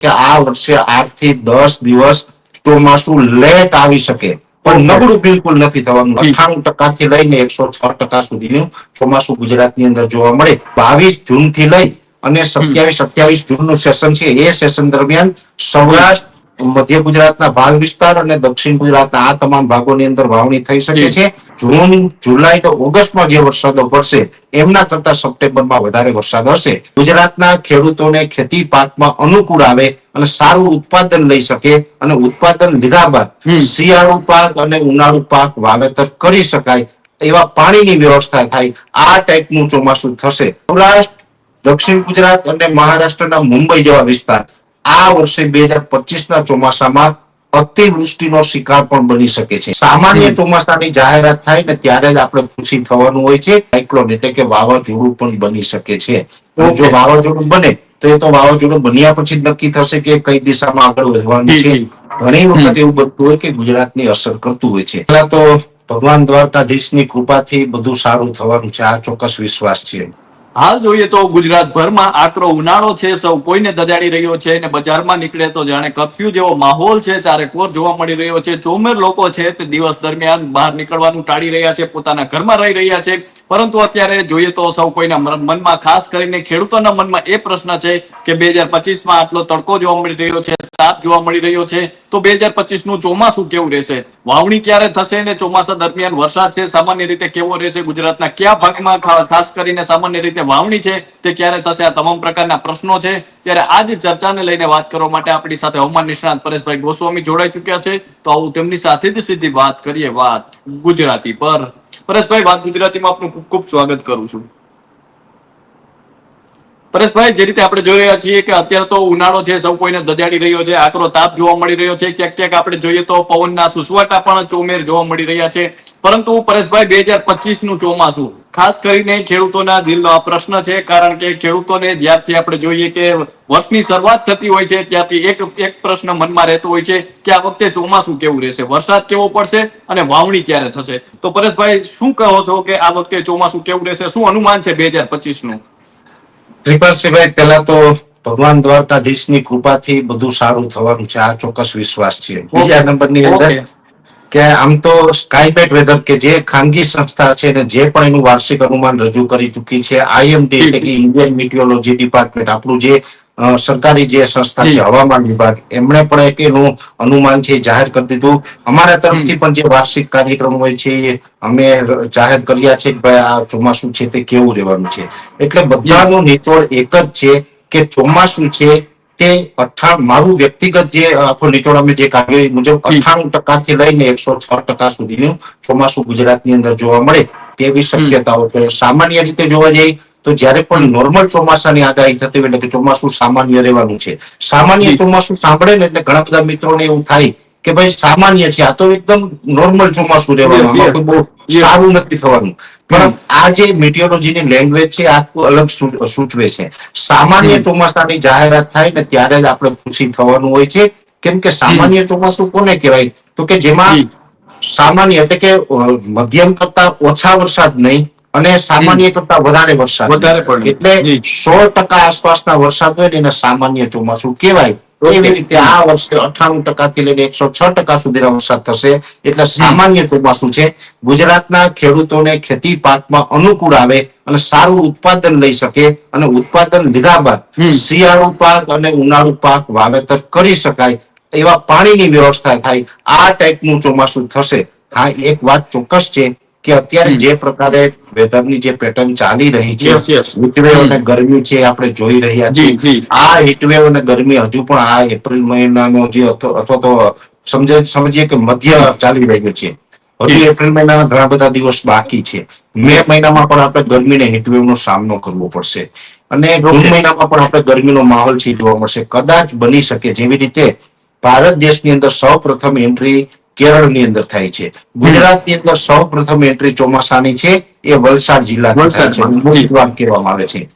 કે આ વર્ષે આઠથી દસ દિવસ ચોમાસું લેટ આવી શકે. પણ નબળું બિલકુલ નથી થવાનું. અઠાણું ટકા થી લઈને એકસો છ ટકા સુધીનું ચોમાસું ગુજરાતની અંદર જોવા મળે. બાવીસ જૂનથી લઈ અને સત્યાવીસ અઠ્યાવીસ જૂનનું સેશન છે. એ સેશન દરમિયાન સૌરાષ્ટ્ર મધ્ય ગુજરાતના ભાગ વિસ્તાર અને દક્ષિણ ગુજરાતના આ તમામ ભાગોની અંદર વાવણી થઈ શકે છે. જૂન જુલાઈ કે ઓગસ્ટમાં જે વરસાદો પડશે એમના કરતા સપ્ટેમ્બરમાં વધારે વરસાદ હશે. ગુજરાતના ખેડૂતોને ખેતી પાકમાં અનુકૂળ આવે અને સારું ઉત્પાદન લઈ શકે અને ઉત્પાદન લીધા બાદ શિયાળુ પાક અને ઉનાળુ પાક વાવેતર કરી શકાય એવા પાણીની વ્યવસ્થા થાય. આ ટાઈપનું ચોમાસું થશે. સૌરાષ્ટ્ર દક્ષિણ ગુજરાત અને મહારાષ્ટ્રના મુંબઈ જેવા વિસ્તાર. આ વર્ષે બે હજાર પચીસ ના ચોમાસામાં અતિવૃષ્ટિનો શિકાર પણ બની શકે છે. સામાન્ય ચોમાસાની જાહેરાત થાય ને ત્યારે જ આપણે ખુશી થવાનું હોય છે. સાયક્લોન એટલે કે વાવાઝોડું પણ બની શકે છે. જો વાવાઝોડું બને તો એ તો વાવાઝોડું બન્યા પછી નક્કી થશે કે કઈ દિશામાં આગળ વધવાનું છે. ઘણી વખત એવું બનતું હોય કે ગુજરાતની અસર કરતું હોય છે. પહેલા તો ભગવાન દ્વારકાધીશની કૃપાથી બધું સારું થવાનું છે. આ ચોક્કસ વિશ્વાસ છે. હાલ જોઈએ તો ગુજરાતભરમાં આકરો ઉનાળો છે, સૌ કોઈને દજાડી રહ્યો છે અને બજારમાં નીકળે તો જાણે કર્ફ્યુ જેવો માહોલ છે, ચારે કોર જોવા મળી રહ્યો છે. ચોમેર લોકો છે તે દિવસ દરમિયાન બહાર નીકળવાનું ટાળી રહ્યા છે, પોતાના ઘરમાં રહી રહ્યા છે. પરંતુ અત્યારે જોઈએ તો સૌ કોઈના મનમાં ખાસ કરીને ખેડૂતોના મનમાં એ પ્રશ્ન છે કે બે હજાર પચીસમાં આટલો તડકો જોવા મળી રહ્યો છે. તાપ જોવા મળી રહ્યો છે. તો બે હજાર પચીસનું ચોમાસું કેવું રહેશે? વાવણી ક્યારે થશે અને ચોમાસા દરમિયાન વરસાદ છે? સામાન્ય રીતે કેવો રહેશે? ગુજરાતના કયા ભાગમાં ખાસ કરીને સામાન્ય રીતે વાવણી છે? તે ક્યારે થશે? આ તમામ પ્રકારના પ્રશ્નો છે. ત્યારે આ જ ચર્ચાને લઈને વાત કરવા માટે આપણી સાથે હવામાન નિષ્ણાત પરેશભાઈ ગોસ્વામી જોડાઈ ચુક્યા છે. તો આવું તેમની સાથે જ સીધી વાત કરીએ વાત ગુજરાતી પર. પરેશભાઈ, વાત ગુજરાતીમાં આપનું ખૂબ ખૂબ સ્વાગત કરું છું. પરેશભાઈ, જે રીતે આપણે જોઈ રહ્યા છીએ કે અત્યારે તો ઉનાળો છે, સૌ કોઈને દજાડી રહ્યો છે, આકરો તાપ જોવા મળી રહ્યો છે, ક્યાંક ક્યાંક આપણે જોઈએ તો પવનના સુસવાટા પણ ચોમેર જોવા મળી રહ્યા છે. પરંતુ પરેશભાઈ, બે હજાર પચીસનું ચોમાસું, ખાસ કરીને ખેડૂતોના દિલનો આ પ્રશ્ન છે, કારણ કે ખેડૂતોને જ્યારથી આપણે જોઈએ કે વર્ષની શરૂઆત થતી હોય છે, ત્યારથી એક એક પ્રશ્ન મનમાં રહેતો હોય છે કે આ વખતે ચોમાસું કેવું રહેશે? વરસાદ કેવો પડશે અને વાવણી ક્યારે થશે? તો પરેશભાઈ, શું કહો છો કે આ વખતે ચોમાસું કેવું રહેશે? શું અનુમાન છે બે હજાર પચીસનું ત્રિપાલસિંહભાઈ પહેલા તો ભગવાન દ્વારકાધીશની કૃપાથી બધું સારું થવાનું છે. આ ચોક્કસ વિશ્વાસ છે. બીજા નંબરની અંદર કે આમ તો સ્કાયપેટ વેધર કે જે ખાનગી સંસ્થા છે ને જે પણ એનું વાર્ષિક અનુમાન રજૂ કરી ચૂકી છે. આઈએમડી એટલે કે ઇન્ડિયન મિટિયોલોજી ડિપાર્ટમેન્ટ આપણું જે સરકારી જે સંસ્થા છે હવામાન વિભાગ એમણે પણ એક એનું અનુમાન છે જાહેર કરી દીધું. અમારા તરફથી પણ જે વાર્ષિક કાર્યક્રમ હોય છે અમે જાહેર કર્યા છે કે ભાઈ આ ચોમાસું છે તે કેવું રહેવાનું છે. એટલે બધાનું નિચોડ એક જ છે કે ચોમાસું છે તે અઠા મારું વ્યક્તિગત જે આખો નિચોડ અમે જે કાઢ્યો મુજબ અઠ્ઠાણું ટકાથી લઈને એકસો છ ટકા સુધીનું ચોમાસું ગુજરાતની અંદર જોવા મળે તેવી શક્યતાઓ છે. સામાન્ય રીતે જોવા જઈએ તો જ્યારે પણ નોર્મલ ચોમાસાની આગાહી થતી હોય એટલે કે ચોમાસું સામાન્ય રહેવાનું છે. સામાન્ય ચોમાસું સાંભળે ને એટલે ઘણા બધા મિત્રોને એવું થાય કે ભાઈ સામાન્ય છે આ તો એકદમ નોર્મલ ચોમાસું રહેવાનું બહુ સારું નથી થવાનું. પણ આ જે મિટિયોલોજીની લેંગ્વેજ છે આ અલગ સૂચવે છે. સામાન્ય ચોમાસાની જાહેરાત થાય ને ત્યારે જ આપણે ખુશી થવાનું હોય છે. કેમ કે સામાન્ય ચોમાસું કોને કહેવાય? તો કે જેમાં સામાન્ય એટલે કે મધ્યમ કરતા ઓછા વરસાદ નહીં અને સામાન્ય કરતા વધારે વરસાદ. વધારે પડે. એટલે. સો ટકા આસપાસના વરસાદ હોય એને સામાન્ય ચોમાસું કહેવાય. એવી રીતે આ વર્ષે અઠાણું ટકા થી લઈને એકસો છ ટકા સુધીના વરસાદ થશે. એટલે સામાન્ય ચોમાસું છે. ગુજરાતના ખેડૂતોને ખેતી પાકમાં અનુકૂળ આવે અને સારું ઉત્પાદન લઈ શકે અને ઉત્પાદન લીધા બાદ શિયાળુ પાક અને ઉનાળુ પાક વાવેતર કરી શકાય એવા પાણીની વ્યવસ્થા થાય. આ ટાઈપનું ચોમાસું થશે. હા એક વાત ચોક્કસ છે કે અત્યારે જે પ્રકારે વેધરની જે પેટર્ન ચાલી રહી છે. હીટવેવ અને ગરમી છે આપણે જોઈ રહ્યા છીએ. આ હીટવેવ અને ગરમી હજુ પણ આ એપ્રિલ મહિનાનો જે અથવા તો સમજે સમજીએ કે મધ્ય ચાલી રહ્યું છે. હજુ એપ્રિલ મહિનાના ઘણા બધા દિવસ બાકી છે. મે મહિનામાં પણ આપણે ગરમીને હીટવેવ નો સામનો કરવો પડશે. અને જૂન મહિનામાં પણ આપણે ગરમીનો માહોલ છે જોવા મળશે. કદાચ બની શકે જેવી રીતે ભારત દેશની અંદર સૌ પ્રથમ એન્ટ્રી કેરળની અંદર થાય છે. ગુજરાતની અંદર સૌ પ્રથમ એન્ટ્રી ચોમાસાની છે. એ વલસાડ જિલ્લા. મૂળદ્વાર કહેવામાં આવે છે.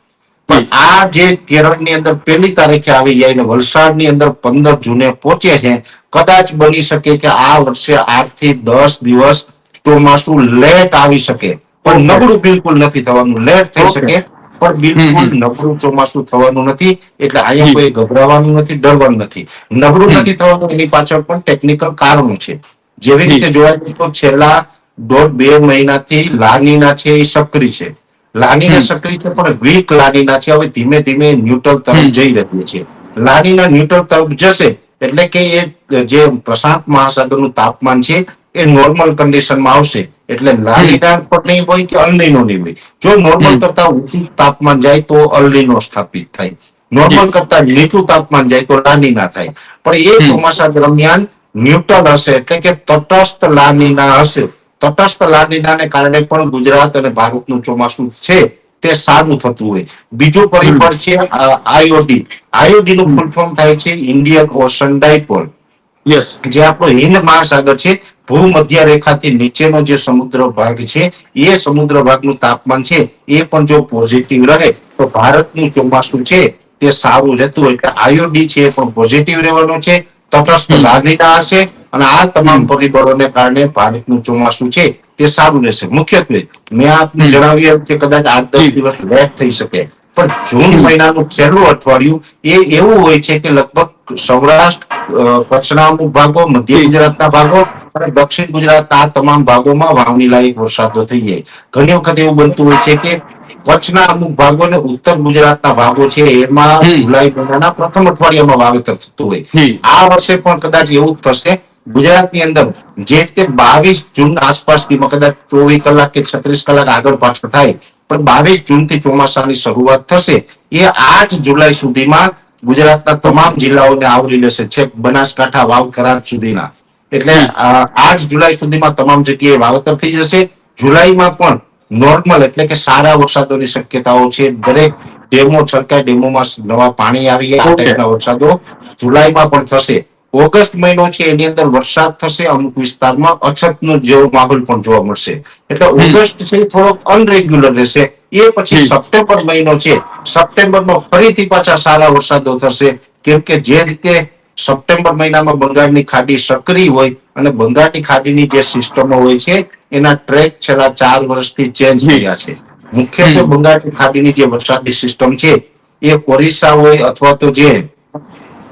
પણ આ જે કેરળની અંદર પહેલી તારીખે આવી જાય ને વલસાડની અંદર પંદર જૂને પહોંચે છે કદાચ બની શકે કે આ વર્ષે આઠથી દસ દિવસ ચોમાસું લેટ આવી શકે. પણ નબળું બિલકુલ નથી થવાનું. લેટ થઈ શકે પણ બિલકુલ નબળું ચોમાસું થવાનું નથી. એટલે અહીંયા કોઈ ગભરાવાનું નથી ડરવાનું નથી. નબળું નથી થવાનું એની પાછળ પણ ટેકનિકલ કારણો છે. જેવી રીતે જોવા જઈએ તો છેલ્લા દોઢ બે મહિનાથી લાનીના છે એ સક્રિય છે. લાનીના સક્રિય છે પણ વીક લાનીના છે. હવે ધીમે ધીમે ન્યુટ્રલ તરફ જઈ રહી છે લાનીના ન્યુટ્રલ તરફ જશે એટલે કે એ જે પ્રશાંત મહાસાગરનું તાપમાન છે એ નોર્મલ કન્ડિશનમાં આવશે. એટલે લાનીના પણ નહીં હોય કે અલનીનો નહીં હોય. જો નોર્મલ. કરતા ઊંચું તાપમાન જાય તો અલનીનો સ્થાપિત થાય. નોર્મલ કરતા નીચું તાપમાન જાય તો લાનીના થાય. પણ એ ચોમાસા દરમિયાન ન્યુટ્રલ હશે એટલે કે તટસ્થ લાનીના હશે. તટસ્થ લાગણીના કારણે પણ ગુજરાત અને ભારતનું ચોમાસું છે તે સારું થતું હોય. બીજું પરિબળ છે આયોડી નું ફૂલ ફોર્મ થાય છે ઇન્ડિયન ઓશન ડાયપોલ યસ જે આપણો હિન્દ મહાસાગર છે ભૂમધ્ય રેખાથી નીચેનો જે સમુદ્ર ભાગ છે એ સમુદ્ર ભાગનું તાપમાન છે એ પણ જો પોઝિટિવ રહે તો ભારતનું ચોમાસું છે તે સારું રહેતું હોય. એટલે આયોડી છે એ પણ પોઝિટિવ રહેવાનું છે. તટસ્થ. લાગણીના હશે. અને આ તમામ પરિબળોને કારણે ભારતનું ચોમાસું છે તે સારું રહેશે. મુખ્યત્વે મેં આપને જણાવ્યું કે કદાચ આઠ દસ દિવસ લેટ થઈ શકે. પણ જૂન મહિનાનું છેલ્લું અઠવાડિયું એ એવું હોય છે કે લગભગ સૌરાષ્ટ્ર કચ્છના અમુક ભાગો મધ્ય ગુજરાતના ભાગો અને દક્ષિણ ગુજરાતના આ તમામ ભાગોમાં વાવણી લાયક વરસાદો થઈ જાય. ઘણી વખત એવું બનતું હોય છે કે કચ્છના અમુક ભાગો અને ઉત્તર ગુજરાતના ભાગો છે એમાં જુલાઈ મહિનાના પ્રથમ અઠવાડિયામાં વાવેતર થતું હોય. આ વર્ષે પણ કદાચ એવું જ થશે ગુજરાતની અંદર જે રીતે બાવીસ જૂન આસપાસથી કદાચ ચોવીસ કલાક કે છત્રીસ કલાક આગળ પાછળ થાય પણ બાવીસ જૂનથી ચોમાસાની શરૂઆત થશે એ આઠ જુલાઈ સુધીમાં ગુજરાતના તમામ જિલ્લાઓને આવરી લેશે છે બનાસકાંઠા વાવ કરાર સુધીના. એટલે આઠ જુલાઈ સુધીમાં તમામ જગ્યાએ વાવેતર થઈ જશે. જુલાઈમાં પણ નોર્મલ એટલે કે સારા વરસાદોની શક્યતાઓ છે. દરેક ડેમો છલકાય ડેમોમાં નવા પાણી આવી ગયા આ ટાઈપના વરસાદો જુલાઈમાં પણ થશે. ઓગસ્ટ મહિનો છે એની અંદર વરસાદ થશે અમુક વિસ્તારમાં અછતનો જેવો માહોલ પણ જોવા મળશે. એટલે ઓગસ્ટ છે થોડોક અનરેગ્યુલર રહેશે. એ પછી સપ્ટેમ્બર મહિનો છે સપ્ટેમ્બરમાં ફરીથી પાછા સારા વરસાદો થશે. કેમ કે જે રીતે સપ્ટેમ્બર મહિનામાં બંગાળની ખાડી સક્રિય હોય અને બંગાળની ખાડીની જે સિસ્ટમો હોય છે એના ટ્રેક છેલ્લા ચાર વર્ષથી ચેન્જ. થયા છે. મુખ્યત્વે. બંગાળની ખાડીની જે વરસાદની સિસ્ટમ છે એ ઓરિસ્સા હોય અથવા તો જે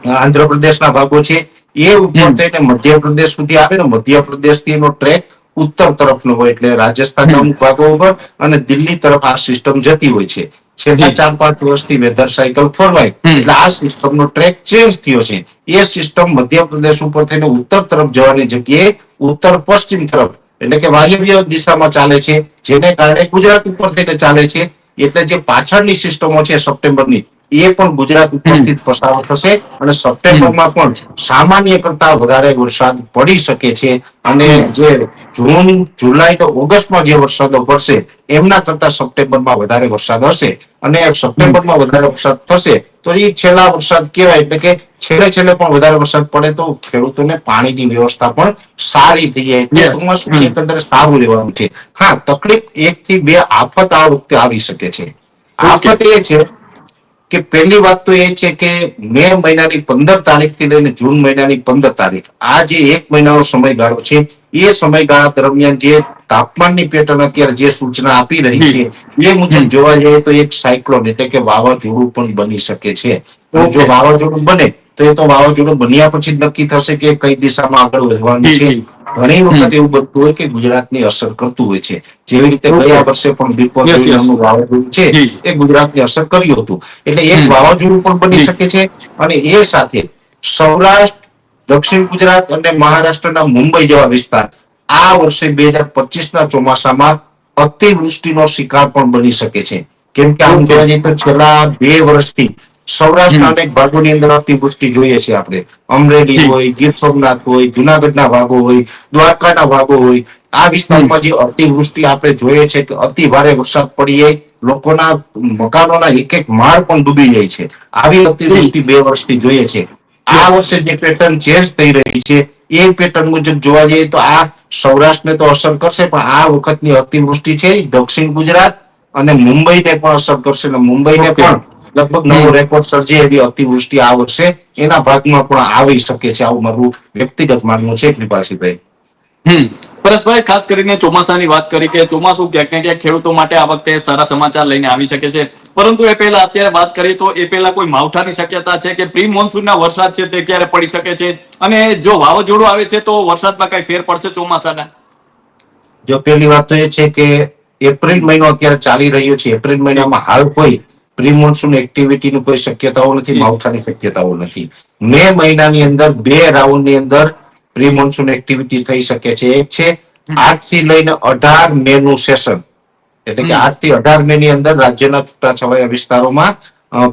આંધ્રપ્રદેશના ભાગો છે. એ ઉપર. થઈને મધ્યપ્રદેશ સુધી આવે ને મધ્યપ્રદેશથી એનો ટ્રેક ઉત્તર તરફનો હોય એટલે રાજસ્થાનના અમુક ભાગો ઉપર અને દિલ્હી તરફ આ સિસ્ટમ જતી હોય છે. છેલ્લા ચાર પાંચ વર્ષથી વેધર સાયકલ ફરવાય એટલે આ સિસ્ટમનો ટ્રેક ચેન્જ થયો છે. એ સિસ્ટમ મધ્યપ્રદેશ ઉપર થઈને ઉત્તર તરફ જવાની જગ્યાએ ઉત્તર પશ્ચિમ તરફ એટલે કે વાયવ્ય દિશામાં ચાલે છે. જેને કારણે ગુજરાત ઉપર થઈને ચાલે છે. એટલે જે પાછળની સિસ્ટમો છે સપ્ટેમ્બરની એ પણ ગુજરાત ઉપરથી પસાર થશે અને સપ્ટેમ્બરમાં પણ સામાન્ય કરતા વધારે વરસાદ પડી શકે છે અને જે જૂન જુલાઈ કે ઓગસ્ટમાં જે વરસાદો પડશે એમના કરતા સપ્ટેમ્બરમાં વધારે વરસાદ હશે. અને સપ્ટેમ્બરમાં વધારે વરસાદ થશે તો એ છેલ્લા વરસાદ કહેવાય એટલે કે છેલ્લે છેલ્લે પણ વધારે વરસાદ પડે તો ખેડૂતોને પાણીની વ્યવસ્થા પણ સારી થઈ જાય. એટલે. ચોમાસું એકંદરે સારું રહેવાનું છે. હા તકલીફ એક થી બે આફત આ વખતે આવી શકે છે. આફત એ છે કે પહેલી વાત તો એ છે કે મે મહિનાની પંદર તારીખથી લઈને જૂન મહિનાની પંદર તારીખ આ જે એક મહિનાનો સમયગાળો છે એ સમયગાળા દરમિયાન જે તાપમાનની પેટર્ન અત્યારે જે સૂચના આપી રહી છે એ મુજબ જોવા જઈએ તો એક સાયક્લોન એટલે કે વાવાઝોડું પણ બની શકે છે. તો જો વાવાઝોડું બને તો એ તો વાવાઝોડું બન્યા પછી જ નક્કી થશે કે કઈ દિશામાં આગળ વધવાનું છે. ઘણી વખત એવું બનતું હોય કે ગુજરાતની અસર કરતું હોય છે. જેવી રીતે ગયા વર્ષે પણ. નામનું વાવાઝોડું છે એ ગુજરાતની અસર કર્યું હતું. એટલે એક વાવાઝોડું પણ બની શકે છે અને એ સાથે સૌરાષ્ટ્ર દક્ષિણ ગુજરાત અને મહારાષ્ટ્રના મુંબઈ જેવા વિસ્તાર આ વર્ષે બે હજાર પચીસ ના ચોમાસામાં અતિવૃષ્ટિનો શિકાર પણ બની શકે છે. કેમ કે આમ જોવા જઈએ તો છેલ્લા બે વર્ષથી સૌરાષ્ટ્રના અનેક ભાગોની અંદર અતિવૃષ્ટિ જોઈએ છે આપણે. અમરેલી હોય ગીર સોમનાથ હોય જુનાગઢના ભાગો હોય દ્વારકાના ભાગો હોય આ વિસ્તારમાં જે અતિવૃષ્ટિ આપણે જોઈએ છે કે અતિ ભારે વરસાદ પડીએ લોકોના મકાનોના એક એક માળ પણ ડૂબી જાય છે. આવી અતિવૃષ્ટિ બે વર્ષથી જોઈએ છે. આ વર્ષે જે પેટર્ન ચેન્જ થઈ રહી છે એ પેટર્ન મુજબ જોવા જઈએ તો આ સૌરાષ્ટ્રને તો અસર કરશે પણ આ વખતની અતિવૃષ્ટિ છે દક્ષિણ ગુજરાત અને મુંબઈને પણ અસર કરશે. અને મુંબઈને પણ લગભગ નવો રેકોર્ડ સર્જે એવી અતિવૃષ્ટિ આ વર્ષે એના ભાગમાં પણ આવી શકે છે. આવું મારું વ્યક્તિગત માનવું છે કૃપાલસિંહભાઈ. હમ. પરેશભાઈ ખાસ કરીને ચોમાસાની વાત કરી કે ચોમાસું ક્યાંક ને ક્યાંક ખેડૂતો માટે આ વખતે સારા સમાચાર લઈને આવી શકે છે. પરંતુ એ પહેલા અત્યારે વાત કરીએ તો એ પહેલા કોઈ માવઠાની શક્યતા છે કે પ્રી મોન્સૂનના વરસાદ છે તે ક્યારે પડી શકે છે? અને જો વાવાઝોડું આવે છે તો વરસાદમાં કઈ ફેર પડશે ચોમાસાના? જો પહેલી વાત તો એ છે કે એપ્રિલ મહિનો અત્યારે ચાલી રહ્યો છે. એપ્રિલ મહિનામાં હાલ કોઈ પ્રી મોન્સૂન એક્ટિવિટીની કોઈ શક્યતાઓ નથી. માવઠાની શક્યતાઓ નથી. મે મહિનાની અંદર બે રાઉન્ડની અંદર પ્રી મોન્સૂન એક્ટિવિટી થઈ શકે છે. એક છે આઠથી લઈને અઢાર મે નું સેશન એટલે કે આઠથી આઠથી અઢાર મે ની અંદર રાજ્યના છૂટાછવાયા વિસ્તારોમાં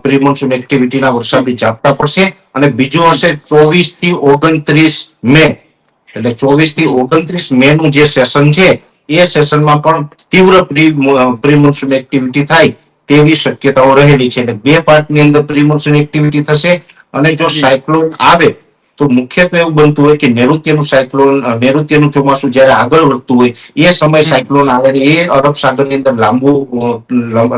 પ્રી મોન્સૂન એક્ટિવિટીના વરસાદી ઝાપટા પડશે. અને બીજું હશે ચોવીસથી ઓગણત્રીસ મે. એટલે ચોવીસથી ઓગણત્રીસ મે નું જે સેશન છે એ સેશનમાં પણ તીવ્ર પ્રી પ્રી મોન્સૂન એક્ટિવિટી થાય. તેવી શક્યતાઓ રહેલી છે. એટલે બે પાર્ટની અંદર પ્રિમોશન એક્ટિવિટી થશે અને જો. સાયક્લોન આવે તો મુખ્યત્વે એવું બનતું હોય કે નૈઋત્યનું સાયક્લોન નૈઋત્યનું ચોમાસું જ્યારે આગળ વધતું હોય એ સમય સાયક્લોન આવે ને એ અરબ સાગરની અંદર લાંબુ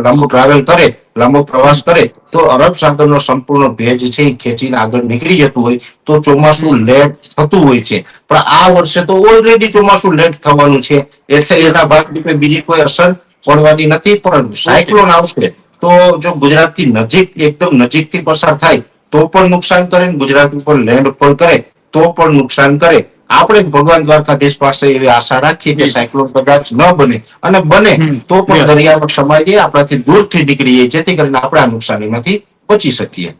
લાંબુ ટ્રાવેલ કરે લાંબો પ્રવાસ કરે તો અરબ સાગરનો સંપૂર્ણ ભેજ છે એ ખેંચીને આગળ નીકળી જતું હોય તો ચોમાસું લેટ થતું હોય છે. પણ આ વર્ષે તો ઓલરેડી ચોમાસું લેટ થવાનું છે. એટલે એના ભાગરૂપે બીજી કોઈ અસર પડવાની નથી પણ સાયક્લોન આવશે તો જો ગુજરાતથી નજીક એકદમ નજીકથી પસાર થાય તો પણ નુકસાન કરે ને ગુજરાત ઉપર લેન્ડ પણ કરે તો પણ નુકસાન કરે. આપણે ભગવાન દ્વારકાધીશ પાસે એવી આશા રાખીએ કે. સાયક્લોન કદાચ ન બને. અને બને તો પણ. દરિયામાં સમાઈ જઈએ આપણાથી દૂરથી નીકળીએ જેથી કરીને આપણે આ નુકસાનીમાંથી બચી શકીએ.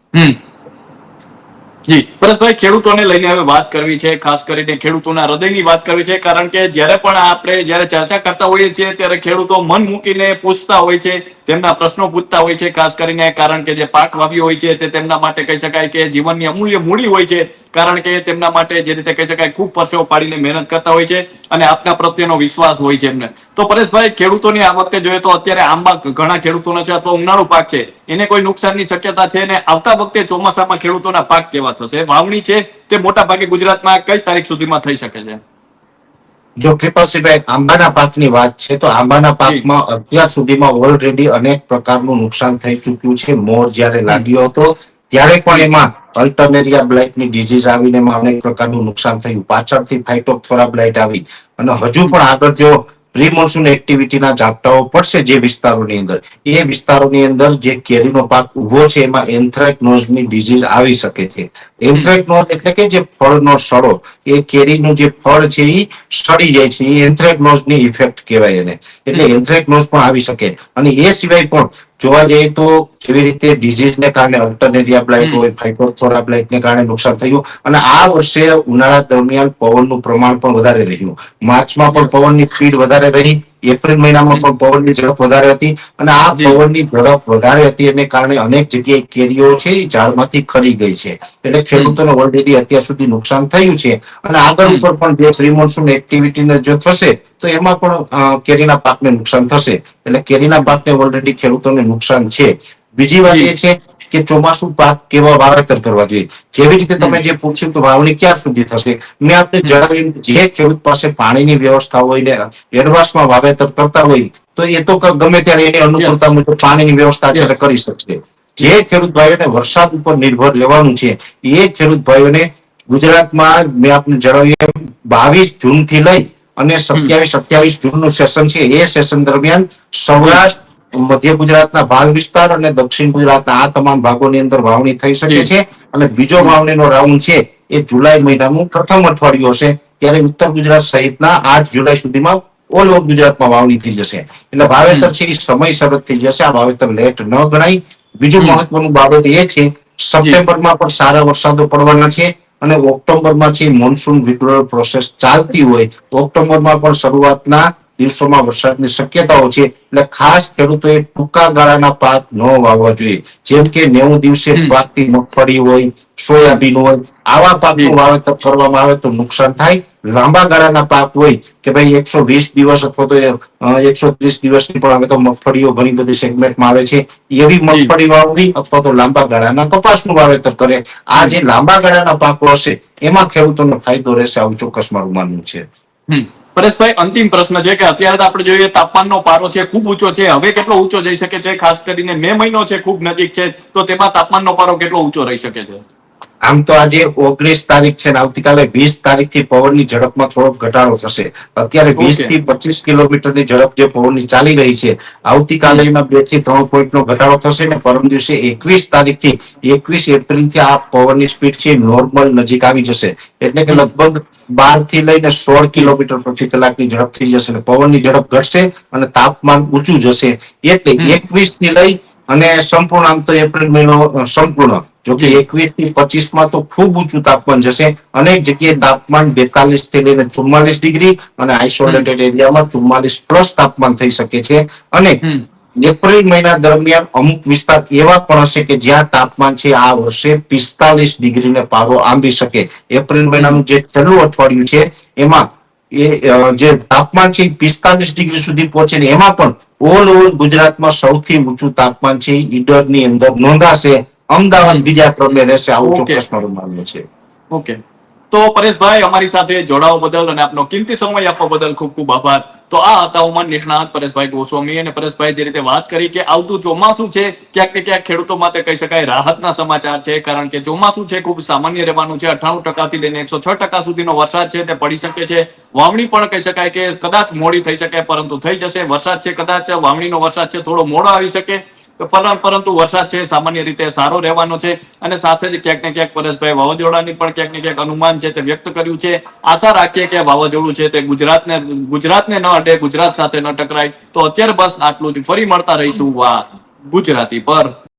જી, પરેશભાઈ, ખેડૂતોને લઈને હવે વાત કરવી છે, ખાસ કરીને ખેડૂતોના હૃદયની વાત કરવી છે, કારણ કે જ્યારે પણ આપણે જ્યારે ચર્ચા કરતા હોઈએ છીએ, ત્યારે ખેડૂતો મન મૂકીને પૂછતા હોય છે તેમના પ્રશ્નો પૂછતા હોય છે, ખાસ કરીને કારણ કે જે પાક વાવ્યો હોય છે તે તેમના માટે કહી શકાય કે જીવનની અમૂલ્ય મૂડી હોય છે, કારણ કે તેમના માટે જે રીતે કહી શકાય ખૂબ પરસેવો પાડીને મહેનત કરતા હોય છે અને આપના પ્રત્યેનો વિશ્વાસ હોય છે એમને. તો પરેશભાઈ, ખેડૂતોની આ વખતે જોઈએ તો અત્યારે આંબા ઘણા ખેડૂતોનો છે અથવા ઉનાળુ પાક છે, એને કોઈ નુકસાનની શક્યતા છે અને આવતા વખતે ચોમાસામાં ખેડૂતોના પાક કેવા થશે? વાવણી છે તે મોટા ભાગે ગુજરાતમાં કઈ તારીખ સુધીમાં થઈ શકે છે? જો કૃપાલસિંહભાઈ આંબાના પાકની વાત છે તો આંબાના પાકમાં અત્યાર સુધીમાં ઓલરેડી અનેક પ્રકારનું નુકસાન થઈ ચૂક્યું છે. મોર જ્યારે લાગ્યો હતો ત્યારે પણ એમાં અલ્ટરનેરિયા બ્લાઇટની ડિઝીઝ આવીને એમાં અનેક પ્રકારનું નુકસાન થયું. પાછળથી ફાઇટોપ્થોરા બ્લાઇટ આવી. અને હજુ પણ આગળ જો પ્રી મોન્સૂન એક્ટિવિટીના ઝાપટાઓ પડશે જે વિસ્તારોની અંદર. એ વિસ્તારોની અંદર જે કેરીનો પાક ઊભો છે, એમાં એન્થ્રેકનોઝની ડિઝીઝ આવી શકે છે. એન્થ્રેકનોઝ એટલે કે જે ફળનો સડો, એ કેરીનું જે ફળ છે એ સડી જાય છે. એ એન્થ્રેકનોઝની ઇફેક્ટ કહેવાય એને. એટલે એન્થ્રેકનોઝ પણ આવી શકે. અને એ સિવાય પણ જોવા જઈએ તો જેવી રીતે ડિઝીઝને ને કારણે અલ્ટરનેરિયા બ્લાઇટ હોય ફાઇટોથોરા બ્લાઇટ ને કારણે નુકસાન થયું અને આ વર્ષે ઉનાળા દરમિયાન પવનનું પ્રમાણ પણ વધારે રહ્યું. માર્ચમાં પણ પવનની સ્પીડ વધારે રહી. એપ્રિલ મહિનામાં પણ પવનની ઝડપ વધારે હતી અને આ પવનની ઝડપ વધારે હતી એને કારણે અનેક જગ્યાએ કેરીઓ છે એ ઝાડમાંથી ખરી ગઈ છે. એટલે ખેડૂતોને ઓલરેડી અત્યાર સુધી નુકસાન થયું છે અને આગળ ઉપર પણ જે પ્રી મોન્સૂન એક્ટિવિટી જો થશે તો એમાં પણ કેરીના પાકને નુકસાન થશે. એટલે કેરીના પાકને ઓલરેડી ખેડૂતોને નુકસાન છે. બીજી વાત એ છે કે ચોમાસુ પાક કેવા વાવેતર કરવા જોઈએ. જેવી રીતે તમે જે પૂછ્યું કે વાવણી ક્યાં સુધી થશે મેં આપને જણાવ્યું જે ખેડૂત પાસે પાણીની વ્યવસ્થા હોય ને એડવાન્સમાં વાવેતર કરતા હોય તો એ તો ગમે ત્યારે એની અનુકૂળતા મુજબ પાણીની વ્યવસ્થા છે કરી શકશે. જે ખેડૂત ભાઈઓને વરસાદ ઉપર નિર્ભર રહેવાનું છે એ ખેડૂત ભાઈઓને ગુજરાતમાં મેં આપને જણાવ્યું બાવીસ જૂનથી લઈ અને સત્યાવીસ અઠ્યાવીસ જૂનનું સેશન છે. એ સેશન દરમિયાન સૌરાષ્ટ્ર મધ્ય ગુજરાતના ભાગ વિસ્તાર અને દક્ષિણ ગુજરાતના આ તમામ ભાગોની અંદર વાવણી થઈ શકે છે. અને બીજો વાવણીનો રાઉન્ડ છે એ જુલાઈ મહિનાનું પ્રથમ અઠવાડિયું હશે ત્યારે ઉત્તર ગુજરાત સહિતના આઠ જુલાઈ સુધીમાં ઓલ ઓવર ગુજરાતમાં વાવણી થઈ જશે. એટલે વાવેતર છે એ સમય જ થઈ જશે આ વાવેતર લેટ ન ગણાય. બીજું. મહત્વનું બાબત એ છે સપ્ટેમ્બરમાં પણ સારા વરસાદો પડવાના છે અને ઓક્ટોબરમાં છે મોન્સૂન વિડ્રોલ પ્રોસેસ ચાલતી હોય ઓક્ટોબરમાં પણ શરૂઆતના દિવસોમાં વરસાદની શક્યતાઓ છે એટલે ખાસ ખેડૂતોએ ટૂંકા ગાળાના પાક ન વાવવા જોઈએ જેમ કે નેવું દિવસે. પાકતી મગફળી હોય સોયાબીન હોય આવા પાકનું. વાવેતર કરવામાં આવે તો નુકસાન થાય લાંબા ગાળાના પાક હોય કે ભાઈ એકસો વીસ દિવસ અથવા તો એકસો ત્રીસ દિવસની પણ હવે તો મગફળીઓ ઘણી બધી સેગમેન્ટમાં આવે છે એવી મગફળી વાવવી અથવા તો લાંબા ગાળાના કપાસનું વાવેતર કરે આ જે લાંબા ગાળાના પાકો હશે એમાં ખેડૂતોનો ફાયદો રહેશે આવું ચોક્કસ મારું માનવું છે. પરેશભાઈ, અંતિમ પ્રશ્ન છે કે અત્યારે તો આપણે જોઈએ તાપમાનનો પારો છે, ખૂબ ઊંચો છે. હવે કેટલો ઊંચો જઈ શકે છે? ખાસ કરીને મે મહિનો છે, ખૂબ નજીક છે. તો તેમાં તાપમાનનો પારો કેટલો ઊંચો રહી શકે છે? આમ તો આજે ઓગણીસ તારીખ છે આવતીકાલે વીસ તારીખથી પવનની ઝડપમાં થોડોક ઘટાડો થશે. અત્યારે વીસથી પચીસ કિલોમીટરની ઝડપ જે પવનની ચાલી રહી છે આવતીકાલે એમાં બેથી ત્રણ પોઈન્ટ નો ઘટાડો થશે ને પરમ દિવસે એકવીસ તારીખથી એકવીસ એપ્રિલથી આ પવનની સ્પીડ છે નોર્મલ નજીક આવી જશે. એટલે કે લગભગ બારથી લઈને સોળ કિલોમીટર પ્રતિ કલાકની ઝડપ થઈ જશે અને પવનની ઝડપ ઘટશે અને તાપમાન ઊંચું જશે. એટલે. એકવીસથી લઈ અને સંપૂર્ણ આમ તો એપ્રિલ મહિનો સંપૂર્ણ. જો કે એકવીસથી પચીસમાં તો ખૂબ ઊંચું તાપમાન જશે. અનેક જગ્યાએ તાપમાન બેતાલીસથી લઈને ચુમ્માલીસ ડિગ્રી અને આઇસોલેટેડ એરિયામાં ચુમ્માલીસ પ્લસ તાપમાન થઈ શકે છે. અને એપ્રિલ મહિના દરમિયાન અમુક વિસ્તાર એવા પણ હશે કે જ્યાં તાપમાન છે આ વર્ષે પિસ્તાલીસ ડિગ્રીને પારો આંબી શકે. એપ્રિલ મહિનાનું જે છેલ્લું અઠવાડિયું છે એમાં એ જે તાપમાન છે પિસ્તાલીસ ડિગ્રી સુધી પહોંચે એમાં પણ ઓલ ઓવર ગુજરાતમાં સૌથી ઊંચું તાપમાન છે. ઈડરની અંદર નોંધાશે. અમદાવાદ બીજા ક્રમે રહેશે. આવું. ચોક્કસ મારું માનવું છે. ઓકે તો પરેશભાઈ અમારી સાથે જોડાવા બદલ અને આપનો કિંમતી સમય આપવા બદલ ખૂબ ખૂબ આભાર. તો આ હતા હવામાન નિષ્ણાત પરેશભાઈ ગોસ્વામી અને પરેશભાઈ જે રીતે વાત કરી કે આવતું ચોમાસું છે, ક્યાંક ને ક્યાંક ખેડૂતો માટે કહી શકાય રાહતના સમાચાર છે, કારણ કે ચોમાસું છે, ખૂબ સામાન્ય રહેવાનું છે. અઠાણું ટકાથી લઈને એકસો છ ટકા સુધીનો વરસાદ છે, તે પડી શકે છે. વાવણી પણ કહી શકાય કે કદાચ મોડી થઈ શકે, પરંતુ થઈ જશે. વરસાદ છે, કદાચ વાવણીનો વરસાદ છે, થોડો મોડો આવી શકે. પરંતુ વરસાદ છે, સામાન્ય રીતે સારો રહેવાનો છે અને સાથે જ ક્યાંક ને ક્યાંક પરેશભાઈ વાવાઝોડાની પણ ક્યાંક ને ક્યાંક અનુમાન છે તે વ્યક્ત કર્યું છે. આશા રાખીએ કે વાવાઝોડું છે તે ગુજરાતને ગુજરાતને ન અડે, ગુજરાત સાથે ન ટકરાય. તો અત્યારે બસ આટલું જ. ફરી મળતા રહીશું વા ગુજરાતી પર.